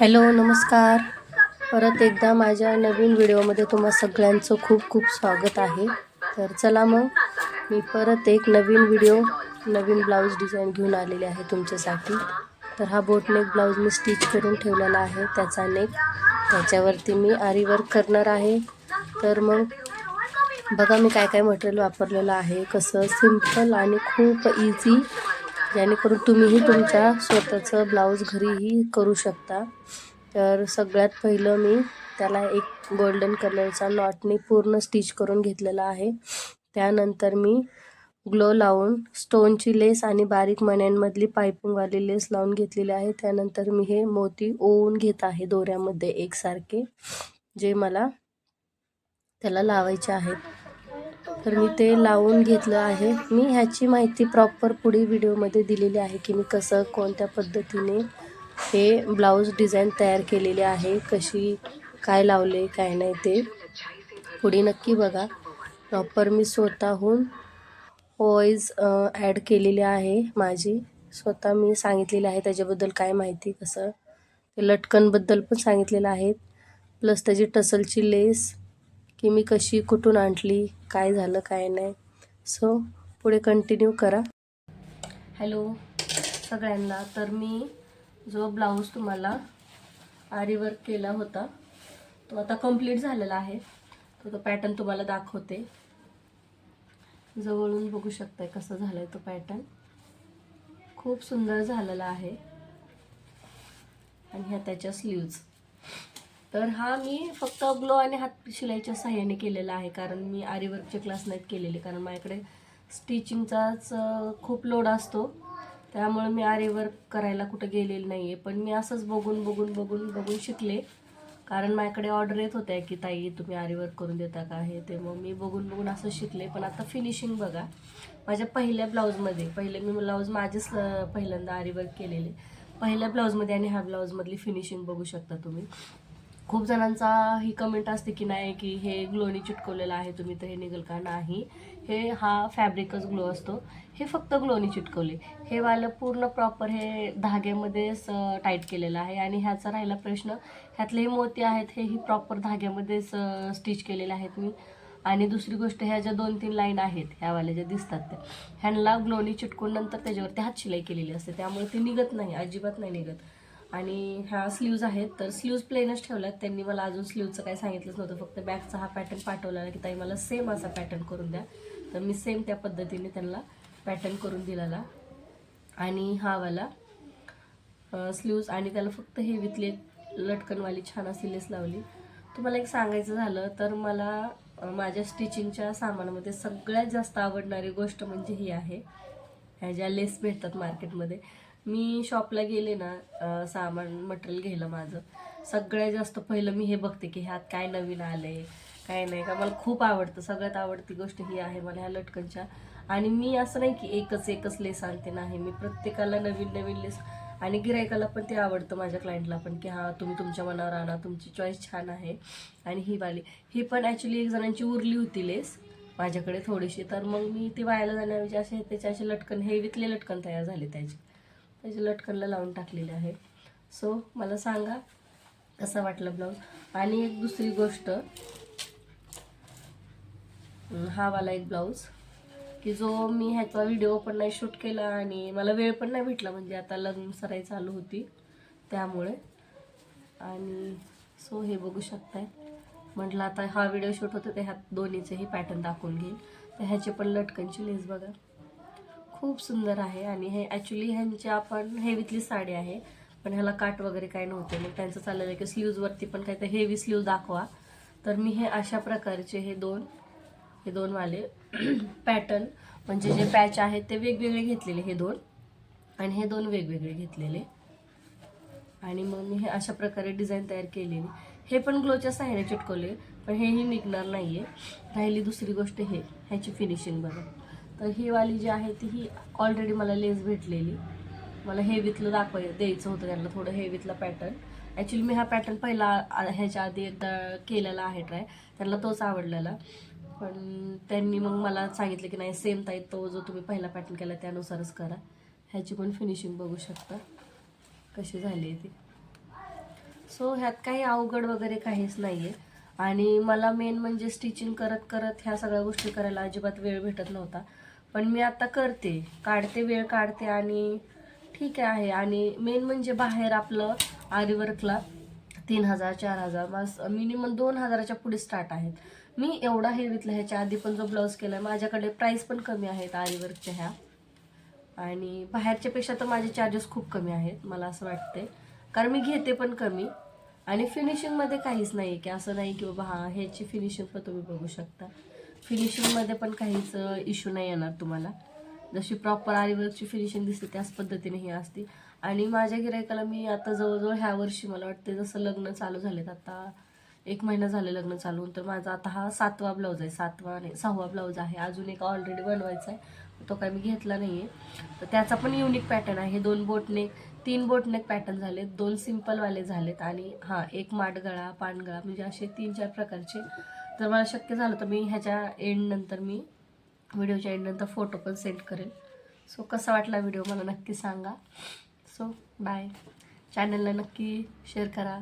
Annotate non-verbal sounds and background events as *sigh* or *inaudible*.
Hello नमस्कार. परत एकदा माझ्या नवीन व्हिडिओमध्ये तुम्हा सगळ्यांचं खूप खूप स्वागत आहे. तर चला मग मी परत एक नवीन व्हिडिओ नवीन ब्लाऊज डिझाईन घेऊन आलेले आहे तुमच्यासाठी. तर हा बोटनेक ब्लाऊज मी स्टिच करून ठेवलेला आहे त्याचा नेक. त्याच्यावरती मी आरी वर्क करणार आहे. तर मग बघा मी काय काय मटेरियल वापरलेलं आहे. कसं सिंपल आणि खूप इझी जेणेकरून तुम्हीही तुमच्या स्वतःचं ब्लाऊज घरीही करू शकता. तर सगळ्यात पहिलं मी त्याला एक गोल्डन कलरचा नॉटने पूर्ण स्टिच करून घेतलेला आहे. त्यानंतर मी ग्लो लावून स्टोनची लेस आणि बारीक मण्यांमधली पायपिंगवाली लेस लावून घेतलेली आहे. त्यानंतर मी हे मोती ओवून घेत आहे दोऱ्यामध्ये एकसारखे जे मला त्याला लावायचे आहेत. तर मी ते लावून घेतलं आहे. मी ह्याची माहिती प्रॉपर पुढे व्हिडिओमध्ये दिलेली आहे की मी कसं कोणत्या पद्धतीने हे ब्लाऊज डिझाईन तयार केलेले आहे कशी काय लावले काय नाही ते पुढे नक्की बघा. प्रॉपर मी स्वतःहून वॉईज ॲड केलेली आहे माझी. स्वतः मी सांगितलेली आहे त्याच्याबद्दल काय माहिती कसं. ते लटकनबद्दल पण सांगितलेलं आहे. प्लस त्याची टसलची लेस की मी कशी कुठून आणली काय झालं काय नाही. सो पुढे कंटिन्यू करा. हॅलो सगळ्यांना. तर मी जो ब्लाऊज तुम्हाला आरीवर्क केला होता तो आता कंप्लीट झालेला आहे. तो तो पॅटर्न तुम्हाला दाखवते. जवळून बघू शकताय कसं झालं आहे तो पॅटर्न खूप सुंदर झालेला आहे. आणि ह्या त्याच्या स्लीव्ज तर हा मी फक्त ग्लो आणि हात शिलाईच्या सहाय्याने केलेला आहे कारण मी आरीवर्कचे क्लास नाहीत केलेले कारण माझ्याकडे स्टिचिंगचाच खूप लोड असतो. त्यामुळे मी आरीवर्क करायला कुठं गेलेली नाही आहे पण मी असंच बघून बघून बघून बघून शिकले. कारण माझ्याकडे ऑर्डर येत होत्या की ताई तुम्ही आरीवर्क करून देता का? हे ते मग मी बघून बघून असं शिकले. पण आता फिनिशिंग बघा. माझ्या पहिल्या ब्लाऊजमध्ये पहिले मी ब्लाऊज माझेच पहिल्यांदा आरीवर्क केलेले. पहिल्या ब्लाऊजमध्ये आणि ह्या ब्लाऊजमधली फिनिशिंग बघू शकता तुम्ही. खूप जणांचा ही कमेंट असते की नाही की हे ग्लोनी चिटकवलेलं आहे तुम्ही तर हे निघल का? नाही. हे हा फॅब्रिकच ग्लो असतो. हे फक्त ग्लोनी चिटकवले. हे वालं पूर्ण प्रॉपर हे धाग्यामध्येच टाईट केलेलं आहे. आणि ह्याचा राहिला प्रश्न ह्यातले हे मोती आहेत हेही प्रॉपर धाग्यामध्येच स्टिच केलेले आहेत मी. आणि दुसरी गोष्ट ह्या ज्या दोन तीन लाईन आहेत ह्यावाल्या ज्या दिसतात त्या ह्यांना ग्लोनी चिटकून नंतर त्याच्यावरती हात शिलाई केलेली असते. त्यामुळे ती निघत नाही अजिबात नाही निघत. आणि ह्या स्लीव्ज आहेत तर स्लीव्ज प्लेनच ठेवल्यात. त्यांनी मला अजून स्लीवचं काही सांगितलंच नव्हतं. फक्त बॅगचा हा पॅटर्न पाठवलेला की ताई मला सेम असा पॅटर्न करून द्या. तर मी सेम त्या पद्धतीने त्यांना पॅटर्न करून दिलेला. आणि हा वाला स्लीव्ज आणि त्याला फक्त हे वितले लटकनवाली छान अशी लेस लावली. तुम्हाला एक सांगायचं झालं तर मला माझ्या स्टिचिंगच्या सामानामध्ये सगळ्यात जास्त आवडणारी गोष्ट म्हणजे ही आहे. ह्या ज्या लेस भेटतात मार्केटमध्ये मी शॉपला गेले ना सामान मटेरियल घ्यायला माझं. सगळ्यात जास्त पहिलं मी हे बघते की ह्यात काय नवीन आलंय काय नाही. का मला खूप आवडतं. सगळ्यात आवडती गोष्ट ही आहे मला ह्या लटकनच्या. आणि मी असं नाही की एकच एकच लेस आणते. नाही मी प्रत्येकाला नवीन नवीन लेस. आणि गिरायकाला पण ते आवडतं माझ्या क्लायंटला पण की हा तुम्ही तुमच्या मनावर आणा. तुमची चॉईस छान आहे. आणि ही वाली. ही पण ॲक्च्युली एक जणांची उरली होती लेस माझ्याकडे थोडीशी. तर मग मी ती वायाला जाण्याऐवजी असे त्याचे असे लटकन हे विकले लटकन तयार झाले त्याचे. त्याची लटकनला लावून टाकलेले आहे. सो मला सांगा कसा वाटला ब्लाऊज? आणि एक दुसरी गोष्ट हा वाला एक ब्लाऊज की जो मी ह्याचा व्हिडिओ पण नाही शूट केला आणि मला वेळ पण नाही भेटला म्हणजे आता लग्न सराई चालू होती त्यामुळे. आणि सो हे बघू शकताय. म्हटलं आता हा व्हिडिओ शूट होतो ते ह्यात दोन्हीचेही पॅटर्न दाखवून घेईल. तर ह्याचे पण लटकनची लेस बघा. खूप सुंदर आहे आणि हे ॲक्च्युली ह्यांची आपण हेवीतली साडी आहे. पण ह्याला काट वगैरे काय नव्हते. मग त्यांचं चाललेलं आहे की स्लीव्जवरती पण काही तर हेवी स्लीव दाखवा. तर मी हे अशा प्रकारचे हे दोन हे दोन वाले *clears throat* पॅटर्न म्हणजे जे पॅच आहेत ते वेगवेगळे घेतलेले हे दोन. आणि हे दोन वेगवेगळे घेतलेले. आणि मग मी हे अशा प्रकारे डिझाईन तयार केलेली. हे पण ग्लोच्या सहाय्याने चिटकवले पण हेही निघणार नाही आहे राहिली दुसरी गोष्ट हे ह्याची फिनिशिंग बघा. तर ही वाली जी आहे ती ही ऑलरेडी मला लेस भेटलेली. मला हेवीतलं दाखवाय द्यायचं होतं त्यांना थोडं हेवीतला पॅटर्न ॲक्च्युली मी हा पॅटर्न पहिला ह्याच्या आधी एकदा केलेला आहे ट्राय त्यांना तोच आवडलेला. पण त्यांनी मग मला सांगितलं की नाही सेम ताई तो जो तुम्ही पहिला पॅटर्न केला त्यानुसारच करा. ह्याची पण फिनिशिंग बघू शकता. कशी झाली आहे ती. सो ह्यात काही अवघड वगैरे काहीच नाही आहे आणि मला मेन म्हणजे स्टिचिंग करत करत ह्या सगळ्या गोष्टी करायला अजिबात वेळ भेटत नव्हता. पण मी आता करते. काढते वेळ काढते आणि ठीक आहे. आणि मेन म्हणजे बाहेर आपलं आरीवर्कला तीन हजार चार हजार बस. मिनिमम दोन हजाराच्या पुढे स्टार्ट आहेत. मी एवढा हेवीतला ह्याच्या आधी पण जो ब्लाऊज केला आहे माझ्याकडे प्राईस पण कमी आहेत आरीवर्कच्या ह्या. आणि बाहेरच्यापेक्षा तर माझे चार्जेस खूप कमी आहेत मला असं वाटते कारण मी घेते पण कमी. आणि फिनिशिंगमध्ये काहीच नाही की असं नाही की बाबा हां ह्याची फिनिशिंग पण तुम्ही बघू शकता. फिनिशिंगमध्ये पण काहीच इश्यू नाही येणार तुम्हाला. जशी प्रॉपर आरीवर्कची फिनिशिंग दिसते त्याच पद्धतीने ही असते. आणि माझ्या गिरायकाला मी आता जवळजवळ ह्या वर्षी मला वाटते जसं लग्न चालू झालेत आता एक महिना झाले लग्न चालू होऊन, तर माझा आता हा सातवा ब्लाऊज आहे. सातवा नाही सहावा ब्लाऊज आहे. अजून एक ऑलरेडी बनवायचा आहे. तो काय मी घेतला नाही आहे तर त्याचा पण युनिक पॅटर्न आहे. दोन बोटनेक तीन बोटनेक पॅटर्न झालेत. दोन सिम्पलवाले झालेत. आणि हां एक माटगळा पानगळा म्हणजे असे तीन चार प्रकारचे तर मला शक्य झालं तर मी ह्याच्या एंड नंतर मी व्हिडिओच्या एंड नंतर फोटो पण सेंड करेल सो कसा वाटला व्हिडिओ मला नक्की सांगा. सो बाय चॅनलला नक्की शेअर करा.